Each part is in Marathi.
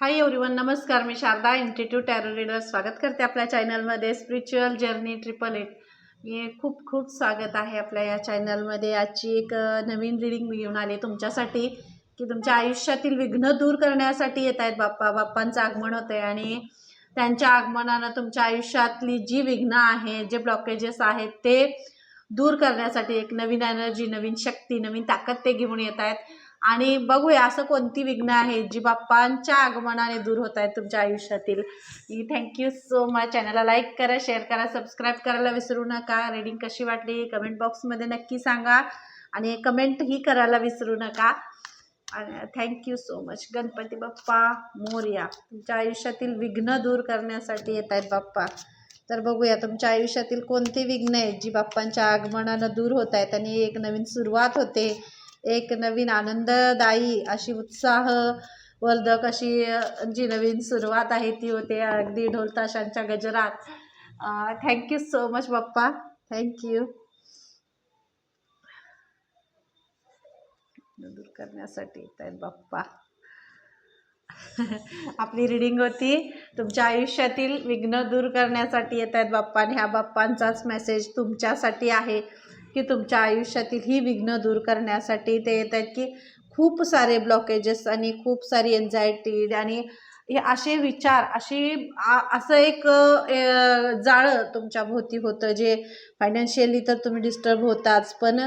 हाय एवरीवन नमस्कार. मी शारदा इन्स्टिट्यूट टॅरो रीडर स्वागत करते आपल्या चॅनलमध्ये स्पिरिच्युअल जर्नी ट्रिपल एट हे खूप खूप स्वागत आहे आपल्या या चॅनलमध्ये आजची एक नवीन रिडिंग मी घेऊन आली तुमच्यासाठी की तुमच्या आयुष्यातील विघ्न दूर करण्यासाठी येत आहेत बाप्पा. बाप्पांचं आगमन होतं आहे आणि त्यांच्या आगमनानं तुमच्या आयुष्यातली जी विघ्न आहे जे ब्लॉकेजेस आहेत ते दूर करण्यासाठी एक नवीन एनर्जी नवीन शक्ती नवीन ताकद ते घेऊन येत आहेत. आणि बघूया असं कोणती विघ्न आहे जी बाप्पांच्या आगमनाने दूर होत आहेत तुमच्या आयुष्यातील. थँक्यू सो मच चॅनलला लाईक करा शेअर करा सबस्क्राईब करायला विसरू नका. रीडिंग कशी वाटली? कमेंट बॉक्समध्ये नक्की सांगा. आणि कमेंटही करायला विसरू नका. Thank you so much Ganpati Bappa Morya. तुमच्या आयुष्यातील विघ्न दूर करण्यासाठी येत आहेत बाप्पा. तर बघूया तुमच्या आयुष्यातील कोणती विघ्न आहेत जी बाप्पांच्या आगमनानं दूर होत आहेत. आणि एक नवीन सुरुवात होते. एक नवीन आनंददायी अशी उत्साह वर्धक अशी जी नवीन सुरुवात आहे ती होते अगदी ढोलताशांच्या गजरात. Thank you so much Bappa thank you दूर करण्यासाठी येत आहेत बाप्पा आपली रिडिंग होती. तुमच्या आयुष्यातील विघ्न दूर करण्यासाठी येत आहेत बाप्पा आणि ह्या बाप्पांचाच मेसेज तुमच्यासाठी आहे. की तुमच्या आयुष्यातील ही विघ्न दूर करण्यासाठी ते येत आहेत की खूप सारे ब्लॉकेजेस आणि खूप सारी एन्झायटी आणि हे असे विचार अशी असं एक जाळं तुमच्या भोवती होतं जे फायनान्शियली तर तुम्ही डिस्टर्ब होताच पण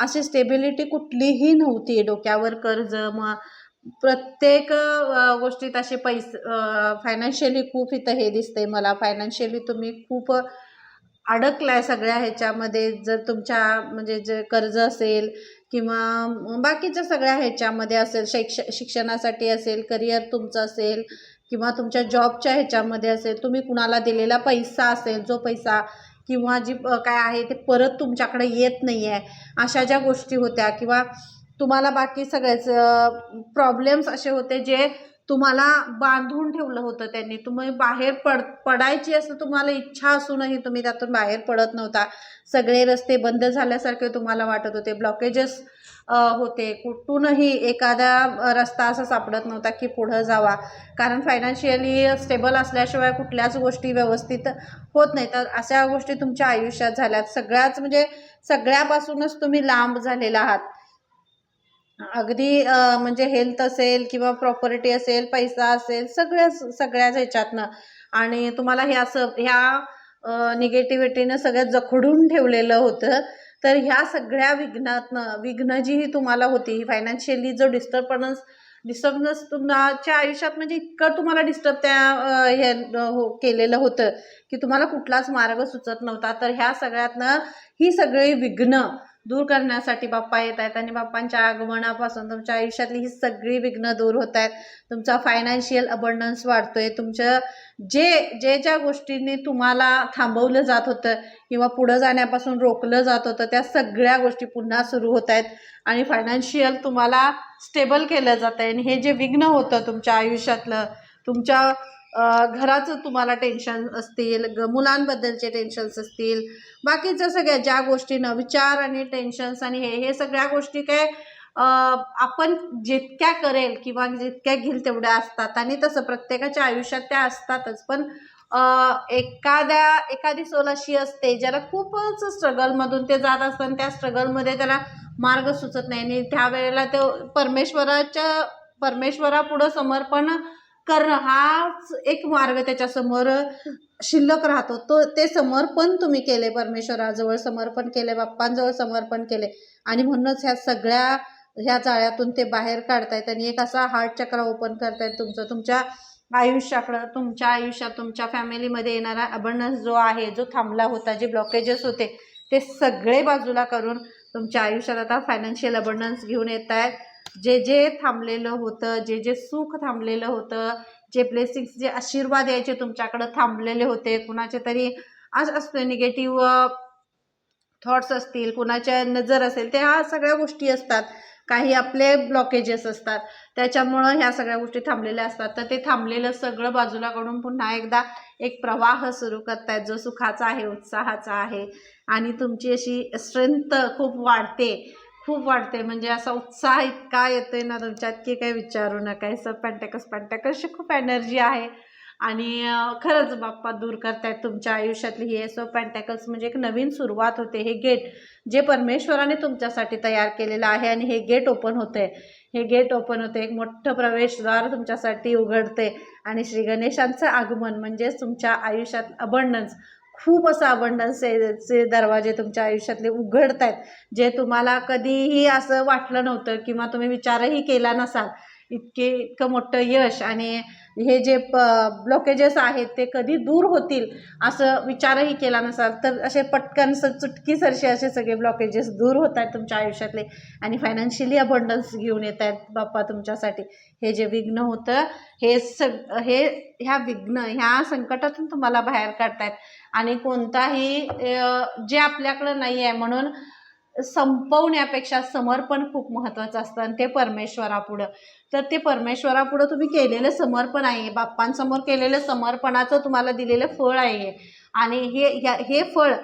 अशी स्टेबिलिटी कुठलीही नव्हती डोक्यावर कर्ज मग प्रत्येक गोष्टीत असे पैसे फायनान्शियली खूप इथं हे दिसतंय मला. फायनान्शियली तुम्ही खूप अडकलाय सगळ्या ह्याच्यामध्ये जर तुमच्या म्हणजे जे कर्ज असेल किंवा बाकीच्या सगळ्या ह्याच्यामध्ये असेल शैक्ष शिक्षणासाठी असेल करिअर तुमचं असेल किंवा तुमच्या जॉबच्या ह्याच्यामध्ये असेल तुम्ही कुणाला दिलेला पैसा असेल जो पैसा किंवा जी काय आहे ते परत तुमच्याकडे येत नाही आहे अशा ज्या गोष्टी होत्या किंवा तुम्हाला बाकी सगळ्याच प्रॉब्लेम्स असे होते जे तुम्हाला बांधून ठेवलं होतं त्यांनी. तुम्ही बाहेर पड पडायची असं तुम्हाला इच्छा असूनही तुम्ही त्यातून बाहेर पडत नव्हता. सगळे रस्ते बंद झाल्यासारखे तुम्हाला वाटत होते. ब्लॉकेजेस होते. कुठूनही एखादा रस्ता असा सापडत नव्हता की पुढं जावा. कारण फायनान्शियली स्टेबल असल्याशिवाय कुठल्याच गोष्टी व्यवस्थित होत नाही. तर अशा गोष्टी तुमच्या आयुष्यात झाल्यात. सगळ्याच म्हणजे सगळ्यापासूनच तुम्ही लांब झालेला आहात. अगदी म्हणजे हेल्थ असेल किंवा प्रॉपर्टी असेल पैसा असेल सगळ्याच सगळ्याच ह्याच्यातनं. आणि तुम्हाला हे असं ह्या निगेटिव्हिटीनं सगळ्यात जखडून ठेवलेलं होतं. तर ह्या सगळ्या विघ्नातनं विघ्न जी ही तुम्हाला होती ही फायनान्शियली जो डिस्टर्बन्स डिस्टर्बन्स तुमच्या आयुष्यात म्हणजे इतकं तुम्हाला डिस्टर्ब त्या अ, हे हो केलेलं होतं की तुम्हाला कुठलाच मार्ग सुचत नव्हता. तर ह्या सगळ्यातनं ही सगळी विघ्न दूर करण्यासाठी बाप्पा येत आहेत आणि बाप्पांच्या आगमनापासून तुमच्या आयुष्यातली ही सगळी विघ्न दूर होत आहेत. तुमचा फायनान्शियल अबंडन्स वाढतोय. तुमचं जे जे ज्या गोष्टींनी तुम्हाला थांबवलं जात होतं किंवा पुढं जाण्यापासून रोखलं जात होतं त्या सगळ्या गोष्टी पुन्हा सुरू होत आहेत. आणि फायनान्शियल तुम्हाला स्टेबल केलं जात आहे आणि हे जे विघ्न होतं तुमच्या आयुष्यातलं तुमच्या घराचं तुम्हाला टेन्शन असतील ग मुलांबद्दलचे टेन्शन्स असतील बाकीच्या सगळ्या ज्या गोष्टीनं विचार आणि टेन्शन्स आणि हे हे सगळ्या गोष्टी काय आपण जितक्या करेल किंवा जितक्या घेईल तेवढ्या असतात आणि तसं प्रत्येकाच्या आयुष्यात त्या असतातच. पण एखाद्या एखादी सोल अशी असते ज्याला खूपच स्ट्रगलमधून ते जात असतात त्या स्ट्रगलमध्ये त्याला मार्ग सुचत नाही. आणि त्यावेळेला तो परमेश्वराच्या परमेश्वरापुढं समर्पण करणं हाच एक मार्ग त्याच्यासमोर शिल्लक राहतो. तो ते समर्पण तुम्ही केले परमेश्वराजवळ समर्पण केले बाप्पांजवळ समर्पण केले. आणि म्हणूनच ह्या सगळ्या ह्या जाळ्यातून ते बाहेर काढतायत आणि एक असा हार्ट चक्र ओपन करतायत तुमचं. तुमच्या आयुष्याकडं तुमच्या आयुष्यात तुमच्या फॅमिलीमध्ये येणारा अबंडन्स जो आहे जो थांबला होता जे ब्लॉकेजेस होते ते सगळे बाजूला करून तुमच्या आयुष्यात आता फायनान्शियल अबंडन्स घेऊन येत आहेत जे जे थांबलेलं होतं जे जे सुख थांबलेलं होतं जे ब्लेसिंग्स जे आशीर्वाद यायचे तुमच्याकडं थांबलेले होते कुणाचे तरी आज असतं निगेटिव्ह थॉट्स असतील कुणाच्या नजर असेल त्या ह्या सगळ्या गोष्टी असतात. काही आपले ब्लॉकेजेस असतात. त्याच्यामुळं ह्या सगळ्या गोष्टी थांबलेल्या असतात. तर ते थांबलेलं सगळं बाजूला काढून पुन्हा एकदा एक प्रवाह सुरू करतायत जो सुखाचा आहे उत्साहाचा आहे. आणि तुमची अशी स्ट्रेंथ खूप वाढते. खूप वाटते म्हणजे असा उत्साह इतका येतोय ना तुमच्यात की काही विचारू नका. असं पॅन्टॅकस पॅन्टॅकसची खूप एनर्जी आहे. आणि खरंच बाप्पा दूर करतायत तुमच्या आयुष्यातली ही एसो पॅन्टॅकल्स म्हणजे एक नवीन सुरुवात होते. हे गेट जे परमेश्वराने तुमच्यासाठी तयार केलेलं आहे आणि हे गेट ओपन होते हे गेट ओपन होते एक मोठं प्रवेशद्वार तुमच्यासाठी उघडते आणि श्री गणेशांचं आगमन म्हणजेच तुमच्या आयुष्यात अबंडन्स खूप असं अबंडन्सचे दरवाजे तुमच्या आयुष्यातले उघडत आहेत जे तुम्हाला कधीही असं वाटलं नव्हतं किंवा तुम्ही विचारही केला नसाल इतके इतकं मोठं यश आणि हे जे प ब्लॉकेजेस आहेत ते कधी दूर होतील असं विचारही केला नसाल तर असे पटकन स चुटकीसरसे असे सगळे ब्लॉकेजेस दूर होत आहेत तुमच्या आयुष्यातले आणि फायनान्शियली अबंडन्स घेऊन येत आहेत बाप्पा तुमच्यासाठी. हे जे विघ्न होतं हे सग हे ह्या विघ्न ह्या संकटातून तुम्हाला बाहेर काढतायत आणि कोणताही जे आपल्याकडं नाही आहे म्हणून संपवण्यापेक्षा समर्पण खूप महत्त्वाचं असतं आणि ते परमेश्वरापुढं. तर ते परमेश्वरापुढं तुम्ही केलेलं समर्पण आहे. बाप्पांसमोर केलेलं समर्पणाचं तुम्हाला दिलेलं फळ आहे. आणि हे ह्या- हे फळ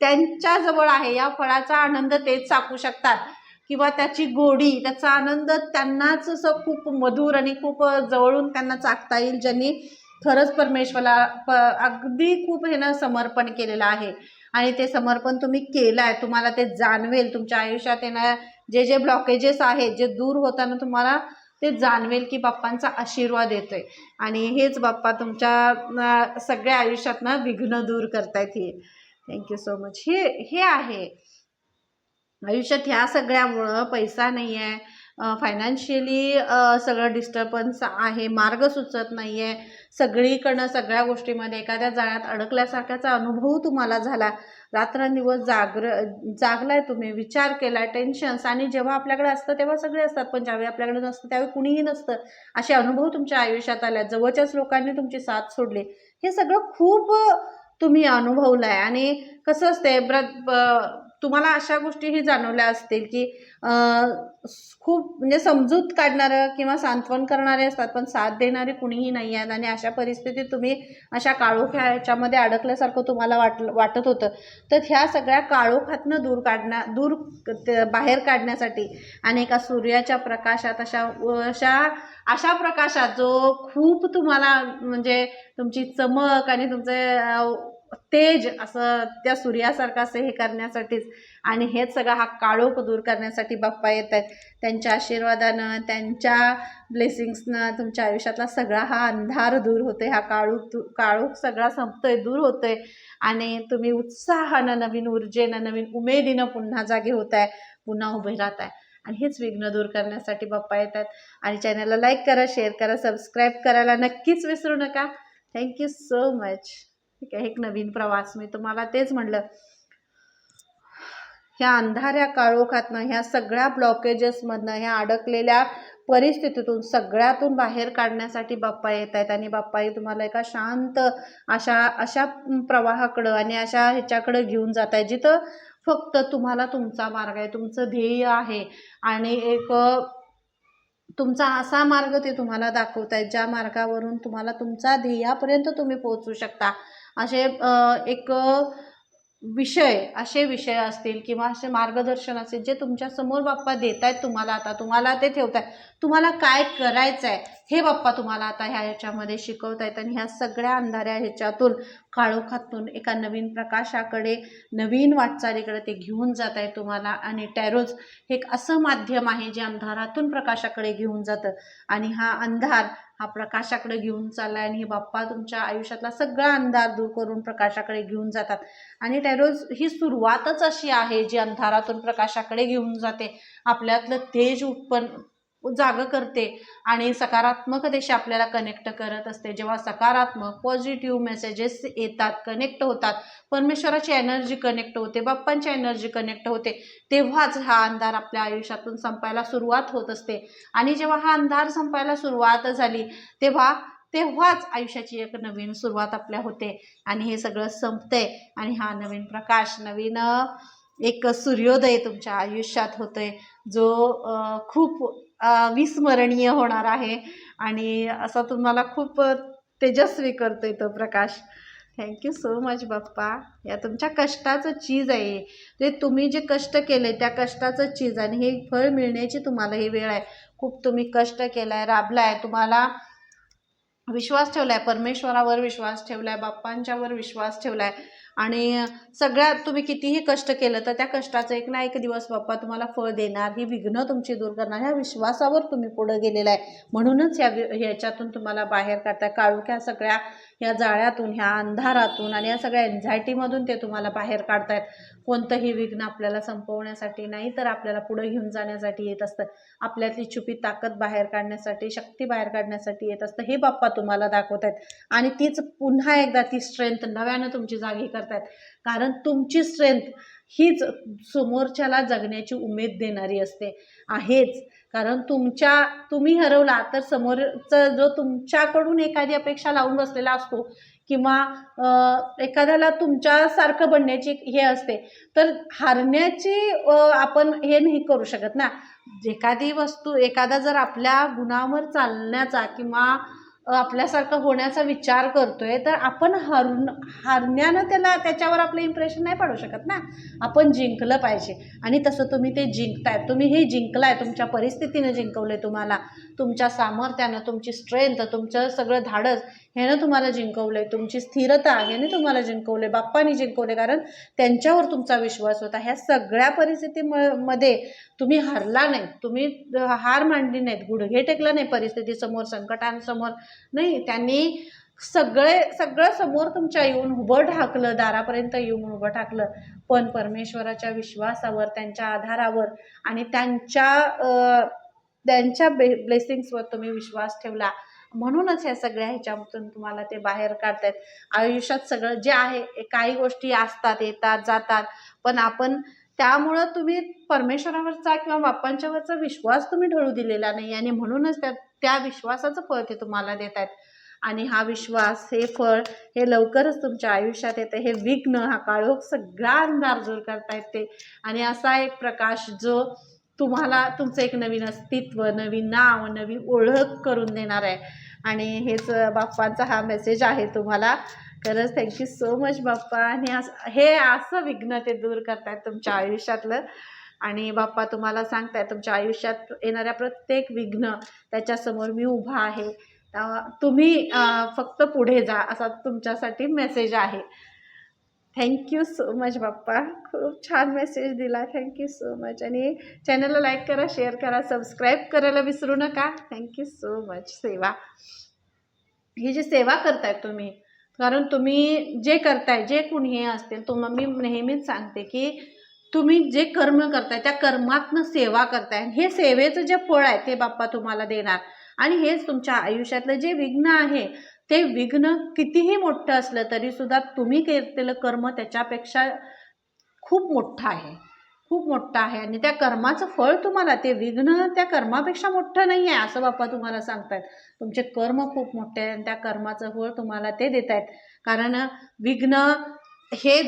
त्यांच्याजवळ आहे. या फळाचा आनंद तेच चाकू शकतात. किंवा त्याची गोडी त्याचा आनंद त्यांनाच असं खूप मधुर आणि खूप जवळून त्यांना चाकता येईल ज्यांनी खरंच परमेश्वरा प अगदी खूप हे समर्पण केलेलं आहे. आणि ते समर्पण तुम्ही केलं आहे तुम्हाला ते जाणवेल तुमच्या आयुष्यात येणार जे जे ब्लॉकेजेस आहेत जे दूर होताना तुम्हाला ते जाणवेल की बाप्पांचा आशीर्वाद येतोय. आणि हेच बाप्पा तुमच्या सगळ्या आयुष्यात ना विघ्न दूर करतायत हे. थँक्यू सो मच हे हे आहे. आयुष्यात ह्या सगळ्यामुळं पैसा नाही आहे फायनान्शियली सगळं डिस्टर्बन्स आहे मार्ग सुचत नाही आहे सगळीकडनं सगळ्या गोष्टीमध्ये एखाद्या जाळ्यात अडकल्यासारख्याचा अनुभव तुम्हाला झाला. रात्रंदिवस जागर जागलाय तुम्ही विचार केला टेन्शन्स आणि जेव्हा आपल्याकडे असतं तेव्हा सगळे असतात. पण ज्यावेळी आपल्याकडे नसतं त्यावेळी कुणीही नसतं. असे अनुभव तुमच्या आयुष्यात आल्या जवळच्याच लोकांनी तुमची साथ सोडली. हे सगळं खूप तुम्ही अनुभवलं आहे आणि कसं असते ब्र ब- तुम्हाला अशा गोष्टीही जाणवल्या असतील की खूप म्हणजे समजूत काढणारं किंवा सांत्वन करणारे असतात पण साथ देणारे कुणीही नाही आहेत आणि अशा परिस्थितीत तुम्ही अशा काळोख्या ह्याच्यामध्ये अडकल्यासारखं तुम्हाला वाट वाटत होतं. तर ह्या सगळ्या काळोखातनं दूर काढण्या दूर बाहेर काढण्यासाठी आणि एका सूर्याच्या प्रकाशात अशा अशा अशा प्रकाशात जो खूप तुम्हाला म्हणजे तुमची चमक आणि तुमचे तेज असं त्या सूर्यासारखं असं हे करण्यासाठीच. आणि हेच सगळं हा काळोख दूर करण्यासाठी बाप्पा येत आहेत. त्यांच्या आशीर्वादानं त्यांच्या ब्लेसिंग्सनं तुमच्या आयुष्यातला सगळा हा अंधार दूर होतोय. हा काळोख दू काळोख सगळा संपतोय दूर होतोय. आणि तुम्ही उत्साहानं नवीन ऊर्जेनं नवीन उमेदीनं पुन्हा जागे होत आहे पुन्हा उभे राहत आहे आणि हेच विघ्न दूर करण्यासाठी बाप्पा येत आहेत. आणि चॅनलला लाईक करा शेअर करा सबस्क्राईब करायला नक्कीच विसरू नका. थँक्यू सो मच ठीक आहे एक नवीन प्रवास. मी तुम्हाला तेच म्हणलं ह्या अंधाऱ्या काळोखातनं ह्या सगळ्या ब्लॉकेजेसमधनं ह्या अडकलेल्या परिस्थितीतून सगळ्यातून बाहेर काढण्यासाठी बाप्पा येत आहेत आणि बाप्पाही तुम्हाला एका शांत अशा अशा प्रवाहाकडं आणि अशा ह्याच्याकडं घेऊन जात आहे जिथं फक्त तुम्हाला तुमचा मार्ग आहे तुमचं ध्येय आहे. आणि एक तुमचा असा मार्ग ते तुम्हाला दाखवत आहेत ज्या मार्गावरून तुम्हाला तुमचा ध्येयापर्यंत तुम्ही पोहोचू शकता. असे एक विषय असे विषय असतील किंवा असे मार्गदर्शन असेल जे तुमच्यासमोर बाप्पा देत आहेत तुम्हाला आता तुम्हाला ते ठेवत आहेत तुम्हाला काय करायचं आहे हे बाप्पा तुम्हाला आता ह्या ह्याच्यामध्ये शिकवत आहेत आणि ह्या सगळ्या अंधाऱ्या ह्याच्यातून काळोखातून एका नवीन प्रकाशाकडे नवीन वाटचालीकडे ते घेऊन जात आहे तुम्हाला. आणि टॅरोज हे एक असं माध्यम आहे जे अंधारातून प्रकाशाकडे घेऊन जातं. आणि हा अंधार हा प्रकाशाकडे घेऊन चालला आणि हे बाप्पा तुमच्या आयुष्यातला सगळा अंधार दूर करून प्रकाशाकडे घेऊन जातात. आणि टॅरोज ही सुरुवातच अशी आहे जी अंधारातून प्रकाशाकडे घेऊन जाते. आपल्यातलं तेज उत्पन्न जागं करते आणि सकारात्मकतेशी आपल्याला कनेक्ट करत असते. जेव्हा सकारात्मक पॉझिटिव्ह मेसेजेस येतात कनेक्ट होतात परमेश्वराची एनर्जी कनेक्ट होते बाप्पांची एनर्जी कनेक्ट होते तेव्हाच हा अंधार आपल्या आयुष्यातून संपायला सुरुवात होत असते. आणि जेव्हा हा अंधार संपायला सुरुवात झाली तेव्हा तेव्हाच आयुष्याची एक नवीन सुरुवात आपल्या होते. आणि हे सगळं संपतंय आणि हा नवीन प्रकाश नवीन एक सूर्योदय तुमच्या आयुष्यात होतोय जो खूप विस्मरणीय होणार आहे. आणि असा तुम्हाला खूप तेजस्वी करतो तो प्रकाश. Thank you so much Bappa. या तुमच्या कष्टाचं चीज आहे. ते तुम्ही जे कष्ट केले त्या कष्टाचं चीज आणि हे फळ मिळण्याची तुम्हाला ही वेळ आहे. खूप तुम्ही कष्ट केलाय राबलाय. तुम्हाला विश्वास ठेवलाय. परमेश्वरावर विश्वास ठेवलाय. बाप्पांच्यावर विश्वास ठेवलाय. आणि सगळ्यात तुम्ही कितीही कष्ट केलं तर त्या कष्टाचं एक ना एक दिवस बाप्पा तुम्हाला फळ देणार. ही विघ्न तुमची दूर करणार. ह्या विश्वासावर तुम्ही पुढे गेलेला आहे. म्हणूनच ह्या ह्याच्यातून तुम्हाला बाहेर काढता. काळुक्या सगळ्या ह्या जाळ्यातून ह्या अंधारातून आणि या सगळ्या एन्झायटीमधून ते तुम्हाला बाहेर काढतायत. कोणतंही विघ्न आपल्याला संपवण्यासाठी नाही तर आपल्याला पुढे घेऊन जाण्यासाठी येत असतं. आपल्यातली छुपी ताकद बाहेर काढण्यासाठी शक्ती बाहेर काढण्यासाठी येत असतं. हे बाप्पा तुम्हाला दाखवत आहेत आणि तीच पुन्हा एकदा ती स्ट्रेंथ नव्यानं तुमची जागी करतायत. कारण तुमची स्ट्रेंथ हीच समोरच्याला जगण्याची उमेद देणारी असते. आहेच. कारण तुमच्या तुम्ही हरवला तर समोरचा जो तुमच्याकडून एखादी अपेक्षा लावून बसलेला असतो किंवा एखाद्याला तुमच्यासारखं बनण्याची हे असते तर हारण्याची आपण हे नाही करू शकत ना. एखादी वस्तू एखादा जर आपल्या गुणावर चालण्याचा किंवा आपल्यासारखं होण्याचा विचार करतोय तर आपण हरून हारण्यानं त्याला त्याच्यावर आपलं इम्प्रेशन नाही पडू शकत ना. आपण जिंकलं पाहिजे. आणि तसं तुम्ही ते जिंकताय. तुम्ही हे जिंकलाय तुमच्या परिस्थितीनं जिंकवलंय तुम्हाला. तुमच्या सामर्थ्यानं तुमची स्ट्रेंथ तुमचं सगळं धाडस ह्यानं तुम्हाला जिंकवलंय. तुमची स्थिरता ह्याने तुम्हाला जिंकवले बाप्पानी जिंकवले कारण त्यांच्यावर तुमचा विश्वास होता. ह्या सगळ्या परिस्थितीमध्ये तुम्ही हरला नाही. तुम्ही हार मांडली नाहीत. गुडघे टेकला नाही परिस्थितीसमोर संकटांसमोर. नाही त्यांनी सगळे सगळं समोर तुमच्या येऊन उभं ठाकलं दारापर्यंत येऊन उभं ठाकलं. पण परमेश्वराच्या विश्वासावर त्यांच्या आधारावर आणि त्यांच्या त्यांच्या बे ब्लेसिंग्सवर तुम्ही विश्वास ठेवला. म्हणूनच ह्या सगळ्या ह्याच्यातून तुम्हाला ते बाहेर काढतायत. आयुष्यात सगळं जे आहे काही गोष्टी असतात येतात जातात. पण आपण त्यामुळं तुम्ही परमेश्वरावरचा किंवा बाप्पांच्यावरचा विश्वास तुम्ही ढळू दिलेला नाही आणि म्हणूनच त्या त्या विश्वासाचं फळ ते तुम्हाला देत आहेत आणि हा विश्वास हे फळ हे लवकरच तुमच्या आयुष्यात येतं. हे विघ्न हा काळोख सगळा अंधार दूर करतायत ते. आणि असा एक प्रकाश जो तुम्हाला तुमचं एक नवीन अस्तित्व नवीन नाव नवीन ओळख करून देणार आहे. आणि हेच बाप्पांचा हा मेसेज आहे तुम्हाला. खरंच थँक्यू सो मच बाप्पा. आणि असं हे असं विघ्न ते दूर करतायत तुमच्या आयुष्यातलं. आणि बाप्पा तुम्हाला सांगताय तुमच्या आयुष्यात येणाऱ्या प्रत्येक विघ्न त्याच्यासमोर मी उभा आहे. तुम्ही फक्त पुढे जा असा तुमच्यासाठी मेसेज आहे. Thank you so much Bappa. खूप छान मेसेज दिला. थँक्यू सो मच आणि चॅनलला लाईक करा शेअर करा सबस्क्राईब करायला विसरू नका. थँक्यू सो मच सेवा. ही जी सेवा करताय तुम्ही कारण तुम्ही जे करताय जे कुणी हे असतील तुम्हाला मी नेहमीच सांगते की तुम्ही जे कर्म करताय त्या कर्मातनं सेवा करताय. हे सेवेचं जे फळ आहे ते बाप्पा तुम्हाला देणार. आणि हेच तुमच्या आयुष्यातलं जे विघ्न आहे ते विघ्न कितीही मोठं असलं तरी सुद्धा तुम्ही केलेलं कर्म त्याच्यापेक्षा खूप मोठं आहे. खूप मोठं आहे आणि त्या कर्माचं फळ तुम्हाला ते विघ्न त्या कर्मापेक्षा मोठं नाही आहे असं बाप्पा तुम्हाला सांगतायत. तुमचे कर्म खूप मोठे आहे आणि त्या कर्माचं फळ तुम्हाला ते देत आहेत कारण विघ्न हे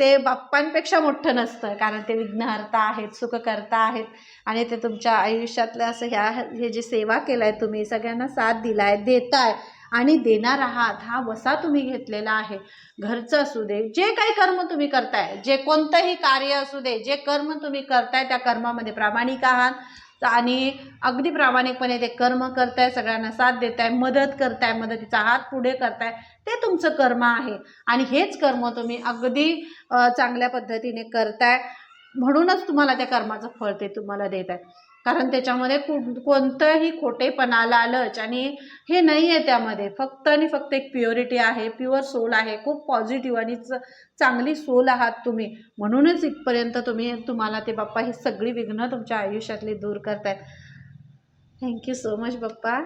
ते बाप्पांपेक्षा मोठं नसतं. कारण ते विघ्नहर्ता आहेत सुखकर्ता आहेत आणि ते तुमच्या आयुष्यातलं असं ह्या हे जे सेवा केलाय तुम्ही सगळ्यांना साथ दिला आहे देताय. आणि देणार आहात हा वसा तुम्ही घेतलेला आहे. घरचं असू दे जे काही कर्म तुम्ही करताय जे कोणतंही कार्य असू दे जे कर्म तुम्ही करताय त्या कर्मामध्ये प्रामाणिक आहात. आणि अगदी प्रामाणिकपणे ते कर्म करताय सगळ्यांना साथ देताय मदत करताय मदतीचा हात पुढे करताय ते तुमचं कर्म आहे. आणि हेच कर्म तुम्ही अगदी चांगल्या पद्धतीने करताय. म्हणूनच तुम्हाला त्या कर्माचं फळ ते तुम्हाला देत आहे कारण त्याच्यामध्ये को कोणतंही खोटेपणा लालच आणि हे नाही आहे त्यामध्ये. फक्त आणि फक्त एक प्युरिटी आहे प्युअर सोल आहे. खूप पॉझिटिव्ह आणि च चांगली सोल आहात तुम्ही. म्हणूनच इथपर्यंत तुम्ही तुम्हाला ते बाप्पा ही सगळी विघ्न तुमच्या आयुष्यातली दूर करतायत. Thank you so much Bappa.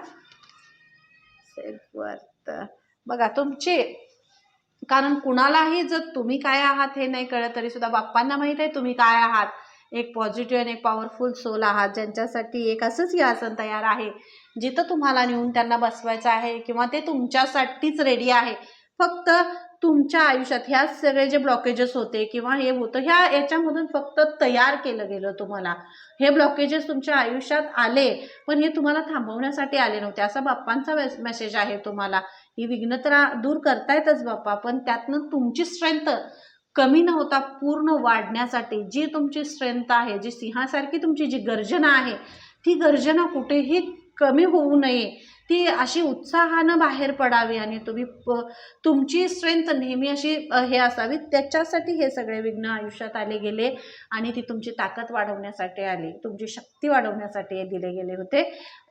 Self बघा तुमचे कारण कुणालाही जर तुम्ही काय आहात हे नाही कळत तरी सुद्धा बाप्पांना माहीत आहे तुम्ही काय आहात. एक पॉझिटिव्ह आणि एक पॉवरफुल सोल आहात ज्यांच्यासाठी एक असंच हे आसन तयार आहे जिथं तुम्हाला नेऊन त्यांना बसवायचं आहे किंवा ते तुमच्यासाठीच रेडी आहे. फक्त तुमच्या आयुष्यात ह्या सगळे जे ब्लॉकेजेस होते किंवा हे होतं ह्या याच्यामधून फक्त तयार केलं गेलं तुम्हाला. हे ब्लॉकेजेस तुमच्या आयुष्यात आले पण हे तुम्हाला थांबवण्यासाठी आले नव्हते. असा बाप्पांचा मेसेज आहे तुम्हाला. ही विघ्न तर दूर करतायतच बाप्पा पण त्यातनं तुमची स्ट्रेंथ कमी न होता पूर्ण वाढण्यासाठी जी तुमची स्ट्रेंथ आहे जी सिंहासारखी तुमची जी गर्जना आहे ती गर्जना कुठेही कमी होऊ नये. ती अशी उत्साहानं बाहेर पडावी आणि तुम्ही प- तुमची स्ट्रेंथ नेहमी अशी हे असावी त्याच्यासाठी हे सगळे विघ्न आयुष्यात आले गेले आणि ती तुमची ताकद वाढवण्यासाठी आली. तुमची शक्ती वाढवण्यासाठी दिले गेले होते.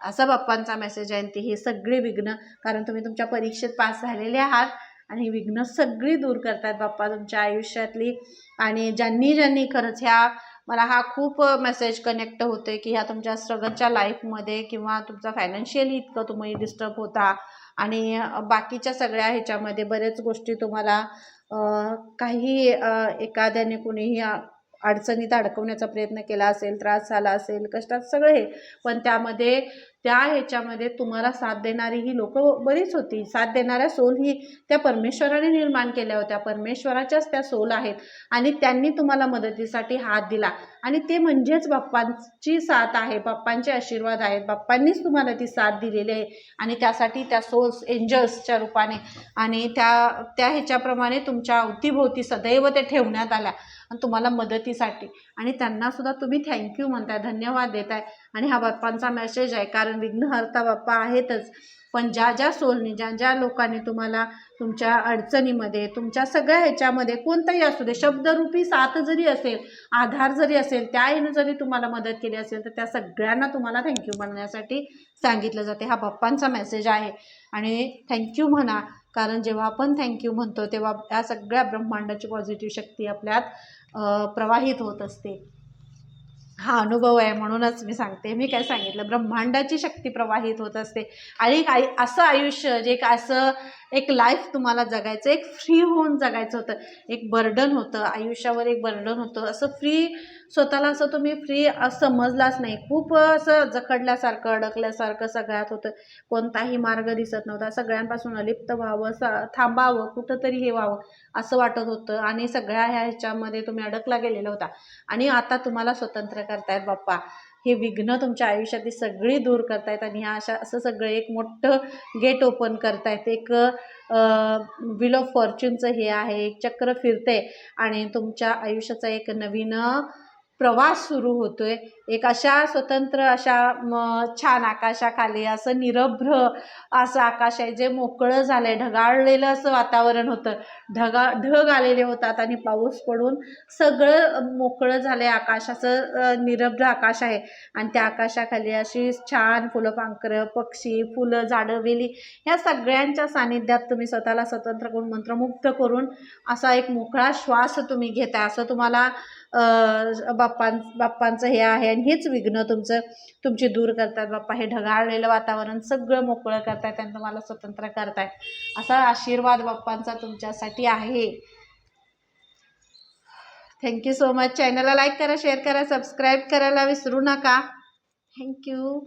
असा बाप्पांचा मेसेज आहे ती हे सगळे विघ्न कारण तुम्ही तुमच्या परीक्षेत पास झालेले आहात. आणि विघ्न सगळी दूर करतात बाप्पा तुमच्या आयुष्यातली. आणि ज्यांनी ज्यांनी खरंच ह्या मला हा खूप मेसेज कनेक्ट होते की ह्या तुमच्या स्ट्रगलच्या लाईफमध्ये किंवा तुमचा फायनान्शियली इतकं तुम्ही डिस्टर्ब होता. आणि बाकीच्या सगळ्या ह्याच्यामध्ये बरेच गोष्टी तुम्हाला काही एखाद्याने कुणीही अडचणीत अडकवण्याचा प्रयत्न केला असेल त्रास झाला असेल कष्टात सगळं हे. पण त्यामध्ये त्या ह्याच्यामध्ये तुम्हाला साथ देणारी ही लोक बरीच होती. साथ देणाऱ्या सोल ही त्या परमेश्वराने निर्माण केल्या होत्या. परमेश्वराच्याच त्या सोल आहेत आणि त्यांनी तुम्हाला मदतीसाठी हात दिला. आणि ते म्हणजेच बाप्पांची साथ आहे बाप्पांचे आशीर्वाद आहेत बाप्पांनीच तुम्हाला ती साथ दिलेली आहे. आणि त्यासाठी त्या सोल्स एंजल्सच्या रूपाने आणि त्या त्या ह्याच्याप्रमाणे तुमच्या अवतीभोवती सदैव ते ठेवण्यात आल्या. आणि तुम्हाला मदतीसाठी. आणि त्यांनासुद्धा तुम्ही थँक्यू म्हणताय धन्यवाद देताय. आणि हा बाप्पांचा मेसेज आहे. कारण विघ्नहर्ता बाप्पा आहेतच. पण ज्या ज्या सोलनी ज्या ज्या लोकांनी तुम्हाला तुमच्या अडचणीमध्ये तुमच्या सगळ्या ह्याच्यामध्ये कोणताही असू दे शब्दरूपी साथ जरी असेल आधार जरी असेल त्या ह्यानं जरी तुम्हाला मदत केली असेल तर त्या सगळ्यांना तुम्हाला थँक्यू म्हणण्यासाठी सांगितलं जाते. हा बाप्पांचा मेसेज आहे. आणि थँक्यू म्हणा कारण जेव्हा आपण थँक्यू म्हणतो तेव्हा या सगळ्या ब्रह्मांडाची पॉझिटिव्ह शक्ती आपल्यात प्रवाहित होत असते. हा अनुभव आहे म्हणूनच मी सांगते. मी काय सांगितलं? ब्रह्मांडाची शक्ती प्रवाहित होत असते. आणि एक आयु असं आयुष्य जे एक असं एक लाईफ तुम्हाला जगायचं एक फ्री होऊन जगायचं होतं. एक बर्डन होतं. आयुष्यावर एक बर्डन होतं. असं फ्री स्वतःला असं तुम्ही फ्री समजलाच नाही. खूप असं जखडल्यासारखं अडकल्यासारखं सगळ्यात होतं. कोणताही मार्ग दिसत नव्हता. सगळ्यांपासून अलिप्त व्हावं सा थांबावं कुठंतरी हे व्हावं असं वाटत होतं. आणि सगळ्या ह्या ह्याच्यामध्ये तुम्ही अडकला गेलेला होता. आणि आता तुम्हाला स्वतंत्र करतायत बाप्पा. हे विघ्न तुमच्या आयुष्यातली सगळी दूर करतायत आणि ह्या अशा असं सगळं एक मोठं गेट ओपन करतायत. एक विल ऑफ फॉर्च्यूनचं हे आहे. एक चक्र फिरते आणि तुमच्या आयुष्याचा एक नवीन प्रवास सुरू होतोय. एक अशा स्वतंत्र अशा म, छान आकाशाखाली असं निरभ्र असं आकाश आहे जे मोकळं झालंय ढगाळलेलं असं वातावरण होतं. ढगा ढग आलेले होतात आणि पाऊस पडून सगळं मोकळं झालंय आकाश असं निरभ्र आकाश आहे. आणि त्या आकाशाखाली अशी छान फुलं पांखरं पक्षी फुलं झाडं वेली ह्या सगळ्यांच्या सानिध्यात तुम्ही स्वतःला स्वतंत्र करून मंत्रमुक्त करून असा एक मोकळा श्वास तुम्ही घेताय. असं तुम्हाला बाप्पां बाप्पांचं हे आहे आणि हेच विघ्न तुमचं तुमची दूर करतात. बाप्पा हे ढगाळलेलं वातावरण सगळं मोकळं करतायत आणि तुम्हाला स्वतंत्र करतायत असा आशीर्वाद बाप्पांचा तुमच्यासाठी आहे. थँक्यू सो मच चॅनलला लाईक करा शेअर करा सबस्क्राईब करायला विसरू नका. थँक्यू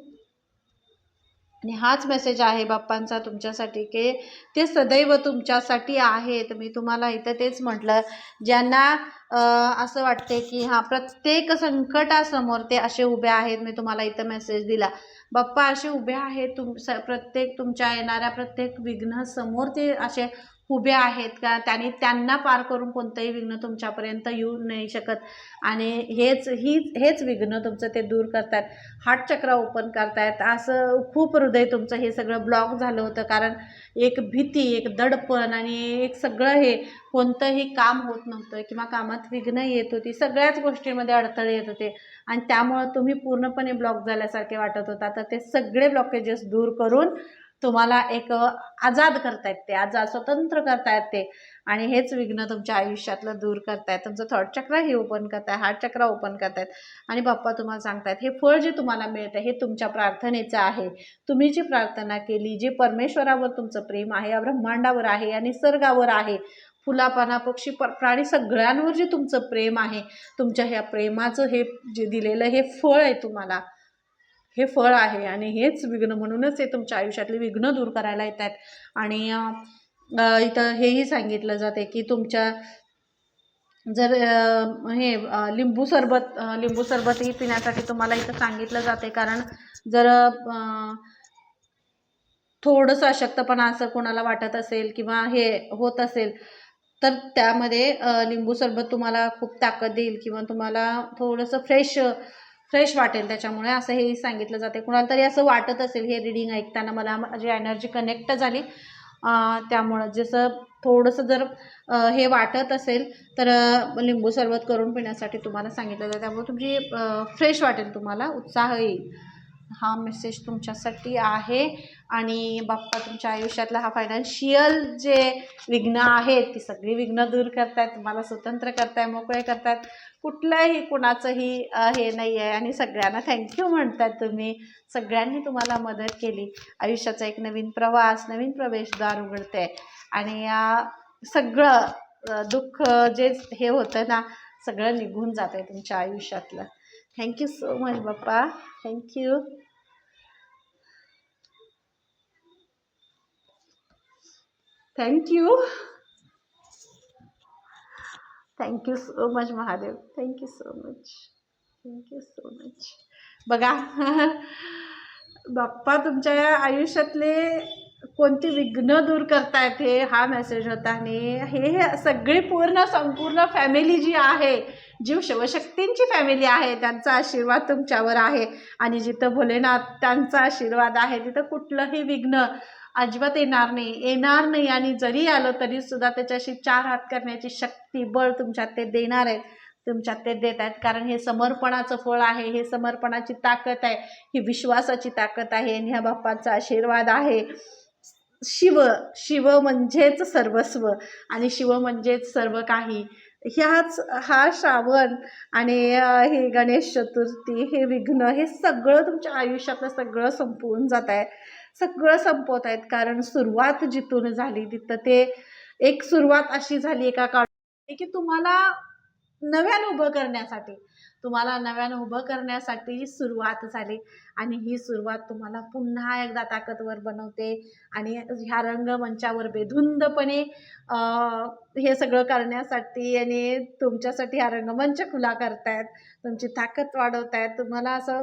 आणि हाच मेसेज आहे बाप्पांचा तुमच्यासाठी की ते सदैव तुमच्यासाठी आहेत. मी तुम्हाला इथं तेच म्हटलं. ज्यांना असं वाटते की हां प्रत्येक संकटासमोर ते असे उभे आहेत. मी तुम्हाला इथं मेसेज दिला. बाप्पा असे उभे आहेत तुम स प्रत्येक तुमच्या येणाऱ्या प्रत्येक विघ्नासमोर ते असे उभे आहेत का? त्यांनी त्यांना पार करून कोणतंही विघ्न तुमच्यापर्यंत येऊ नाही शकत. आणि हेच ही हेच विघ्न तुमचं ते दूर करतात. हार्ट ओपन करतायत. असं खूप हृदय तुमचं हे सगळं ब्लॉक झालं होतं. कारण एक भीती एक दडपण आणि एक सगळं हे कोणतंही काम होत नव्हतं किंवा कामात विघ्न येत होती. सगळ्याच गोष्टींमध्ये अडथळे येत होते. आणि त्यामुळं तुम्ही पूर्णपणे ब्लॉक झाल्यासारखे वाटत होता. तर ते सगळे ब्लॉकेजेस दूर करून तुम्हाला एक आजाद करतायत ते आजाद स्वतंत्र करतायत ते. आणि हेच विघ्न तुमच्या आयुष्यातलं दूर करतायत. तुमचं थर्ड चक्र हे ओपन करताय हार्ट चक्र ओपन करतायत. आणि बाप्पा तुम्हाला सांगतायत हे फळ जे तुम्हाला मिळतं हे तुमच्या प्रार्थनेचं आहे. तुम्ही जी प्रार्थना केली जे परमेश्वरावर तुमचं प्रेम आहे या ब्रह्मांडावर आहे या निसर्गावर आहे फुलापाना पक्षी प प्राणी सगळ्यांवर जे तुमचं प्रेम आहे तुमच्या ह्या प्रेमाचं हे जे दिलेलं हे फळ आहे तुम्हाला. हे फळ आहे आणि हेच विघ्न म्हणूनच हे तुमच्या आयुष्यातले विघ्न दूर करायला येत आहेत आणि इथं हेही सांगितलं जाते की तुमच्या जर हे लिंबू सरबत लिंबू सरबतही पिण्यासाठी तुम्हाला इथं सांगितलं जाते. कारण जर थोडंसं अशक्तपणा असं कोणाला वाटत असेल किंवा हे होत असेल तर त्यामध्ये लिंबू सरबत तुम्हाला खूप ताकद देईल किंवा तुम्हाला थोडंसं फ्रेश फ्रेश वाटेल त्याच्यामुळे असं हे सांगितलं जाते. कुणाला तरी असं वाटत असेल हे रिडिंग ऐकताना मला माझी एनर्जी कनेक्ट झाली. त्यामुळं जसं थोडंसं जर हे वाटत असेल तर लिंबू सरबत करून पिण्यासाठी तुम्हाला सांगितलं जातं. त्यामुळे तुमची फ्रेश वाटेल तुम्हाला. उत्साह येईल. हा मेसेज तुमच्यासाठी आहे. आणि बाप्पा तुमच्या आयुष्यातला हा फायनान्शियल जे विघ्न आहेत ती सगळी विघ्न दूर करतायत. तुम्हाला स्वतंत्र करताय मोकळे करतायत. कुठलंही कुणाचंही हे नाही आहे आणि सगळ्यांना थँक्यू म्हणतात तुम्ही. सगळ्यांनी तुम्हाला मदत केली. आयुष्याचा एक नवीन प्रवास नवीन प्रवेशद्वार उघडते आणि या सगळं दुःख जे हे होतं ना सगळं निघून जात आहे तुमच्या आयुष्यातलं. Thank you so much Bappa thank you thank you thank you so much Mahadev thank you so much thank you so much बघा बाप्पा तुमच्या आयुष्यातले कोणती विघ्न दूर करतायत हे हा मेसेज होता आणि हे सगळी पूर्ण संपूर्ण फॅमिली जी आहे जीव शिवशक्तींची फॅमिली आहे त्यांचा आशीर्वाद तुमच्यावर आहे. आणि जिथं भोलेनाथ त्यांचा आशीर्वाद आहे तिथं कुठलंही विघ्न अजिबात येणार नाही. येणार नाही आणि जरी आलं तरी सुद्धा त्याच्याशी चार हात करण्याची शक्ती बळ तुमच्यात ते देणार आहेत. तुमच्यात ते देत आहेत. कारण हे समर्पणाचं फळ आहे हे समर्पणाची ताकद आहे ही विश्वासाची ताकद आहे आणि ह्या बाप्पाचा आशीर्वाद आहे. शिव शिव म्हणजेच सर्वस्व आणि शिव म्हणजेच सर्व काही ह्याच हा श्रावण आणि हे गणेश चतुर्थी हे विघ्न हे सगळं तुमच्या आयुष्यातलं सगळं संपवून जात आहे सगळं संपवत आहेत कारण सुरुवात जिथून झाली तिथं ते एक सुरुवात अशी झाली एका काळ की तुम्हाला नव्यानं उभं करण्यासाठी तुम्हाला नव्यानं उभं करण्यासाठी सुरुवात झाली. आणि ही सुरुवात तुम्हाला पुन्हा एकदा ताकदवर बनवते. आणि ह्या रंगमंचावर बेधुंदपणे हे सगळं करण्यासाठी आणि तुमच्यासाठी हा रंगमंच खुला करतायत. तुमची ताकद वाढवतायत. तुम्हाला असं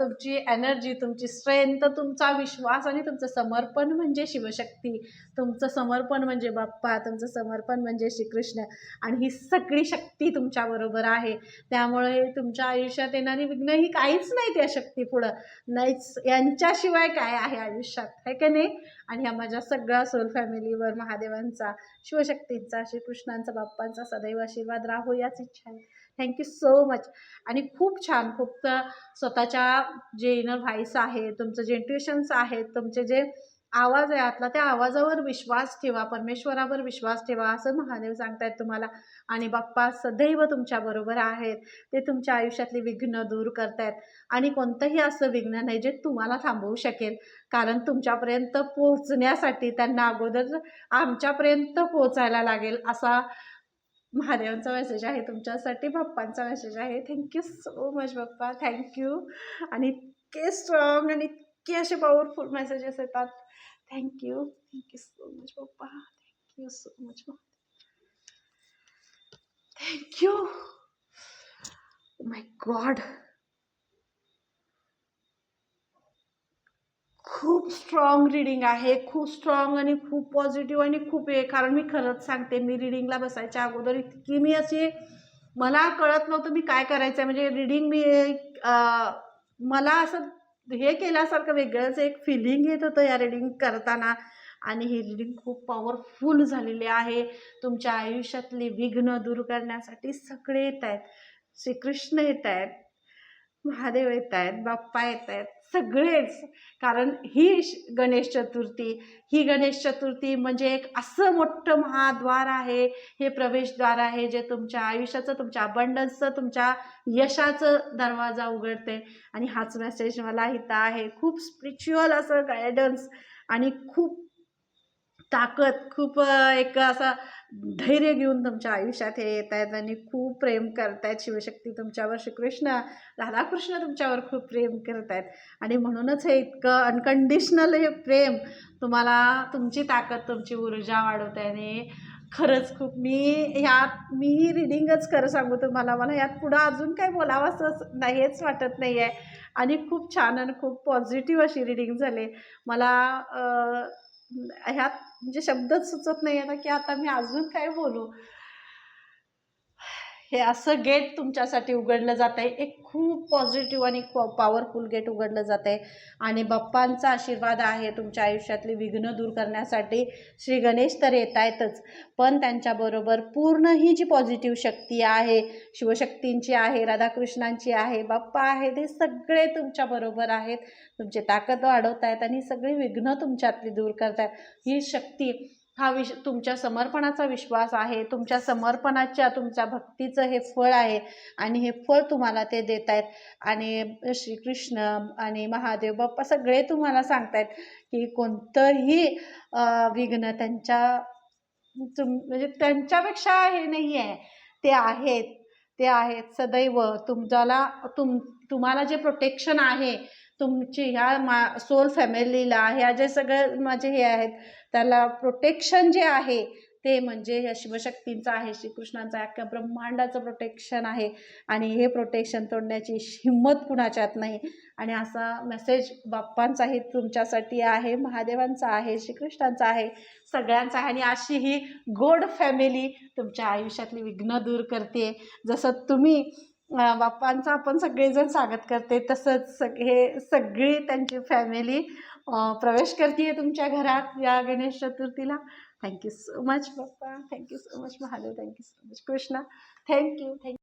तुमची एनर्जी तुमची स्ट्रेंथ तुमचा विश्वास आणि तुमचं समर्पण म्हणजे शिवशक्ती. तुमचं समर्पण म्हणजे बाप्पा तुमचं समर्पण म्हणजे श्रीकृष्ण. आणि ही सगळी शक्ती तुमच्याबरोबर आहे. त्यामुळे तुमच्या आयुष्यात येणारी विघ्न ही काहीच नाही त्या शक्ती पुढं. नाहीच यांच्याशिवाय काय आहे आयुष्यात? आहे का नाही? आणि ह्या माझ्या सगळ्या सोल फॅमिलीवर महादेवांचा शिवशक्तींचा श्रीकृष्णांचा बाप्पांचा सदैव आशीर्वाद राहो याच इच्छा आहे थँक्यू सो मच आणि खूप छान खूप स्वतःच्या जे इनर व्हाईस आहे तुमचं जे इंट्युशन्स आहेत तुमचे जे आवाज आहे आतला. त्या आवाजावर विश्वास ठेवा परमेश्वरावर विश्वास ठेवा असं महादेव सांगतायत तुम्हाला. आणि बाप्पा सदैव तुमच्याबरोबर आहेत. ते तुमच्या आयुष्यातली विघ्न दूर करतायत. आणि कोणतंही असं विघ्न नाही जे तुम्हाला थांबवू शकेल. कारण तुमच्यापर्यंत पोहोचण्यासाठी त्यांना अगोदर आमच्यापर्यंत पोहोचायला लागेल असा महादेवांचा मेसेज आहे. तुमच्यासाठी बाप्पांचा मेसेज आहे. Thank you so much Bappa. Thank you आणि इतके स्ट्रॉंग आणि इतके असे पॉवरफुल मेसेजेस येतात. Thank you thank you so much Bappa thank you so much thank you my God खूप स्ट्रॉंग रिडिंग आहे. खूप स्ट्रॉंग आणि खूप पॉझिटिव्ह आणि खूप हे. कारण मी खरंच सांगते मी रिडिंगला बसायच्या अगोदर इतकी मी अशी मला कळत नव्हतं मी काय करायचं आहे म्हणजे रिडिंग मी मला असं हे केल्यासारखं वेगळंच एक फिलिंग येत होतं या रिडिंग करताना. आणि ही रिडिंग खूप पॉवरफुल झालेली आहे. तुमच्या आयुष्यातली विघ्न दूर करण्यासाठी सगळे येत आहेत. श्रीकृष्ण येत आहेत. महादेव येत आहेत बाप्पा येत आहेत सगळेच कारण ही श- गणेश चतुर्थी ही गणेश चतुर्थी म्हणजे एक असं मोठं महाद्वार आहे. हे प्रवेशद्वार आहे जे तुमच्या आयुष्याचं तुमच्या अबंडन्सचं तुमच्या यशाचं दरवाजा उघडते. आणि हाच मेसेज मला इथं आहे. खूप स्पिरिच्युअल असं गायडन्स आणि खूप ताकद खूप एक असं धैर्य घेऊन तुमच्या आयुष्यात हे येत आहेत आणि खूप प्रेम करतायत शिवशक्ती तुमच्यावर श्रीकृष्ण राधाकृष्ण तुमच्यावर खूप प्रेम करत आहेत आणि म्हणूनच हे इतकं अनकंडिशनल हे प्रेम तुम्हाला तुमची ताकद तुमची ऊर्जा वाढवत आहे आणि खरंच खूप मी ह्यात मी रिडिंगच खरं सांगू तुम्हाला मला यात पुढं अजून काही बोलावं असं नाही हेच वाटत नाही आहे आणि खूप छान आणि खूप पॉझिटिव्ह अशी रिडिंग झाली. मला ह्यात म्हणजे शब्दच सुचत नाही आता की आता मी अजून काय बोलू. हे असं गेट तुमच्यासाठी उघडलं जात आहे एक खूप पॉझिटिव्ह आणि पॉवरफुल गेट उघडलं जात आहे आणि बाप्पांचा आशीर्वाद आहे तुमच्या आयुष्यातली विघ्न दूर करण्यासाठी. श्री गणेश तर येत आहेतच पण त्यांच्याबरोबर पूर्ण ही जी पॉझिटिव्ह शक्ती आहे शिवशक्तींची आहे राधाकृष्णांची आहे बाप्पा आहेत हे सगळे तुमच्याबरोबर आहेत. तुमची ताकद वाढवत आहेत आणि सगळी विघ्न तुमच्यातली दूर करतायत. ही शक्ती हा विश तुमच्या समर्पणाचा विश्वास आहे तुमच्या समर्पणाच्या तुमच्या भक्तीचं हे फळ आहे आणि हे फळ तुम्हाला ते देत आहेत आणि श्रीकृष्ण आणि महादेव बाप्पा सगळे तुम्हाला सांगतायत की कोणतंही विघ्न त्यांच्या तुम म्हणजे त्यांच्यापेक्षा हे नाही आहे ते आहेत ते आहेत सदैव. तुमच्याला तुम तुम्हाला जे प्रोटेक्शन आहे तुमची ह्या मा सोल फॅमिलीला ह्या जे सगळं माझे हे आहेत त्याला प्रोटेक्शन जे आहे ते म्हणजे या शिवशक्तींचं आहे श्रीकृष्णांचं अख्ख्या ब्रह्मांडाचं प्रोटेक्शन आहे. आणि हे प्रोटेक्शन तोडण्याची हिंमत कुणाच्यात नाही. आणि असा मेसेज बाप्पांचाही तुमच्यासाठी आहे महादेवांचा आहे श्रीकृष्णांचा आहे सगळ्यांचा आहे. आणि अशी ही गोड फॅमिली तुमच्या आयुष्यातली विघ्न दूर करते. जसं तुम्ही बाप्पांचं आपण सगळेजण स्वागत करते तसंच सग हे सगळी त्यांची फॅमिली प्रवेश करते तुमच्या घरात या गणेश चतुर्थीला. Thank you so much Bappa. Thank you so much Mahadev. Thank you so much Krishna. Thank you thank you